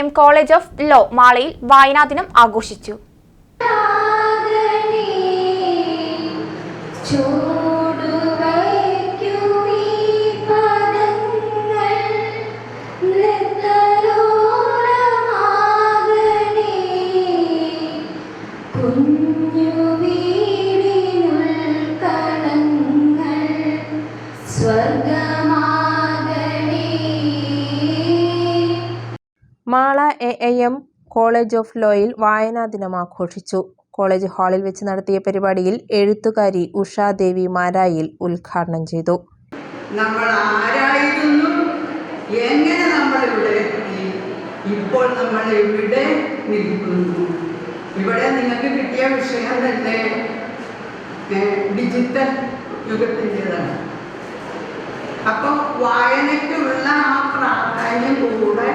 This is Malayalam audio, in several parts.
എം കോളേജ് ഓഫ് ലോ മാളയിൽ വായനാ ദിനം ആഘോഷിച്ചു സ്വർഗമാകണേ A I M college of ലോയിൽ വായനാ ദിനം ആഘോഷിച്ചു. കോളേജ് ഹാളിൽ വെച്ച് നടത്തിയ പരിപാടിയിൽ എഴുത്തുകാരി ഉഷാദേവി മാരായിൽ ഉദ്ഘാടനം ചെയ്തു. നമ്മൾ ആരായിരുന്നു? എങ്ങനെ നമ്മൾ ഇവിടെ ഇപ്പോൾ നമ്മൾ ഇവിടെ നിൽക്കുന്നു? ഇവിടെ നിങ്ങൾക്ക് കിട്ടിയ വിഷയം തന്നെ ഡിജിറ്റൽ യുഗത്തിന്റെതാണ്. അപ്പോൾ വായനയ്ക്കുള്ള ആ പ്രാധാന്യം കൂടെ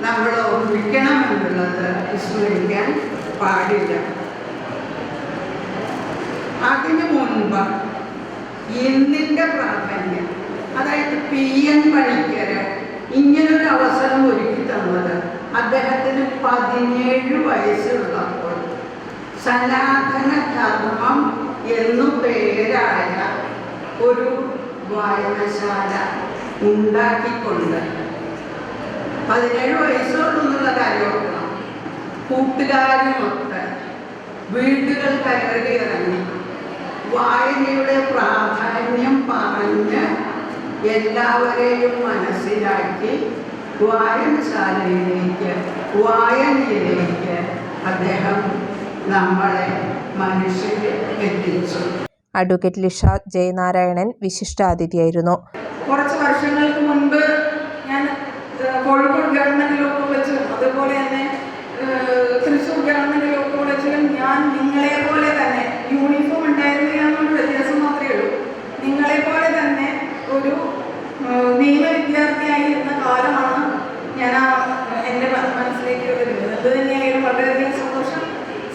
നമ്മൾ ഓർമ്മിക്കണം എന്നുള്ളത് വിസ്മരിക്കാൻ പാടില്ല. അതിനു മുൻപ് ഇന്നിന്റെ പ്രാധാന്യം അതായത് പി എൻ പണിക്കര് ഇങ്ങനൊരു അവസരം ഒരുക്കി തന്നത് അദ്ദേഹത്തിന് പതിനേഴ് വയസ്സുള്ളപ്പോൾ. സനാതന ധർമ്മം എന്നു പേരായ ഒരു വായനശാല ഉണ്ടാക്കിക്കൊണ്ട് പതിനേഴ് വയസ്സുള്ളൂ എന്നുള്ള കാര്യം ഓർക്കണം. കൂട്ടുകാരുമൊത്ത് വീടുകൾ കയറി ഇറങ്ങി. വായനയുടെ പ്രാധാന്യം പറഞ്ഞ് എല്ലാവരെയും മനസ്സിലാക്കി വായനശാലയിലേക്ക് വായനയിലേക്ക് അദ്ദേഹം നമ്മളെ മനുഷ്യരെ എത്തിച്ചു. അഡ്വക്കേറ്റ് ലിഷ ജയനാരായണൻ വിശിഷ്ടാതിഥിയായിരുന്നു. കുറച്ച് വർഷങ്ങൾക്ക് മുൻപ് ഞാൻ കോഴിക്കോട്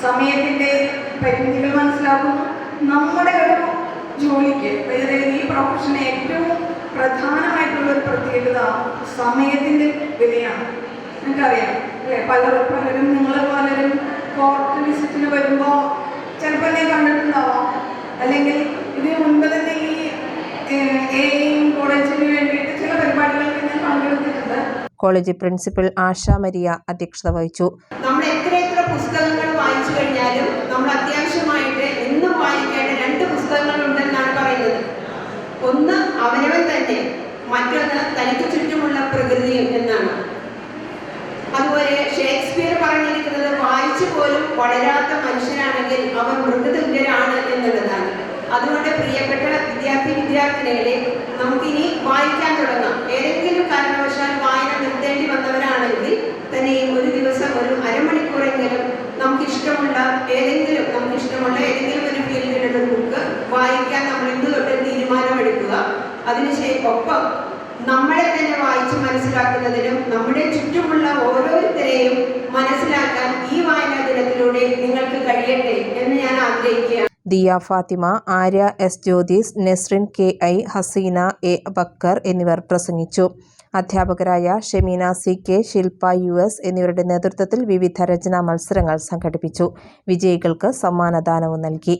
സമയത്തിന്റെ പരിമിതികൾ മനസ്സിലാക്കുന്നു. നമ്മുടെ ഒരു ജോലിക്ക് അതായത് ഈ പ്രൊഫഷന് ഏറ്റവും പ്രധാനമായിട്ടുള്ള ഒരു പ്രത്യേകത സമയത്തിന്റെ വിലയാണ്. നിങ്ങൾക്കറിയാം അല്ലേ? പല പലരും നിങ്ങൾ പലരും കോർട്ട് വിസിറ്റിന് വരുമ്പോൾ ചിലപ്പോൾ എന്നെ കണ്ടിട്ടുണ്ടാവാം. അല്ലെങ്കിൽ ഇതിന് മുൻപ് തന്നെ ഈ എയും കോളേജിന് വേണ്ടിയിട്ട് ചില പരിപാടികളൊക്കെ ഞാൻ പങ്കെടുത്തിട്ടുണ്ട്. കോളേജ് പ്രിൻസിപ്പൽ ആശ മരിയ അധ്യക്ഷത വഹിച്ചു. നമ്മൾ എത്ര എത്ര പുസ്തകങ്ങൾ വായിച്ചു കഴിഞ്ഞാലും നമ്മൾ അത്യാവശ്യമായിട്ട് എന്നും വായിക്കേണ്ട രണ്ട് പുസ്തകങ്ങൾ പുസ്തകങ്ങളുണ്ടെന്നാണ് പറയുന്നത്. ഒന്ന് അവനവൻ തന്നെ മറ്റൊന്ന് തനിക്ക് ചുറ്റുമുള്ള പ്രകൃതിയും എന്നാണ്. അതുപോലെ ഷേക്സ്പിയർ പറഞ്ഞിരിക്കുന്നത് വായിച്ചു പോലും വളരാത്ത മനുഷ്യനാണെങ്കിൽ അവൻ മൃഗതുല്യരാണ് എന്നുള്ളതാണ്. അതുകൊണ്ട് പ്രിയപ്പെട്ട വിദ്യാർത്ഥി വിദ്യാർത്ഥിനികളെ നമുക്കിനി വായിക്കാൻ തുടങ്ങാം ഏതെങ്കിലും കാരണവശാൽ വായന നിർത്തേണ്ടി വന്നവരാണെങ്കിൽ തന്നെയും ഒരു ദിവസം ഒരു അരമണിക്കൂറെങ്കിലും നമുക്ക് ഇഷ്ടമുള്ള ഏതെങ്കിലും നമുക്ക് ഇഷ്ടമുള്ള ഏതെങ്കിലും ഒരു ഫീൽഡിലുള്ള ബുക്ക് വായിക്കാൻ നമ്മൾ ഇന്ന് തൊട്ട് തീരുമാനമെടുക്കുക. അതിനുശേഷം ഒപ്പം നമ്മളെ തന്നെ വായിച്ച് മനസ്സിലാക്കുന്നതിനും നമ്മുടെ ചുറ്റുമുള്ള ഓരോരുത്തരെയും മനസ്സിലാക്കാൻ ഈ വായനാ ദിനത്തിലൂടെ നിങ്ങൾക്ക് കഴിയട്ടെ എന്ന് ഞാൻ ആഗ്രഹിക്കുകയാണ്. Diya Fathima Arya S Jyothis Nesrin K I Haseena A Bakkar എന്നിവർ പ്രസംഗിച്ചു. അധ്യാപകരായ Shemeena C K Shilpa U S എന്നിവരുടെ നേതൃത്വത്തിൽ വിവിധ രചനാ മത്സരങ്ങൾ സംഘടിപ്പിച്ചു. വിജയികൾക്ക് സമ്മാനദാനവും നൽകി.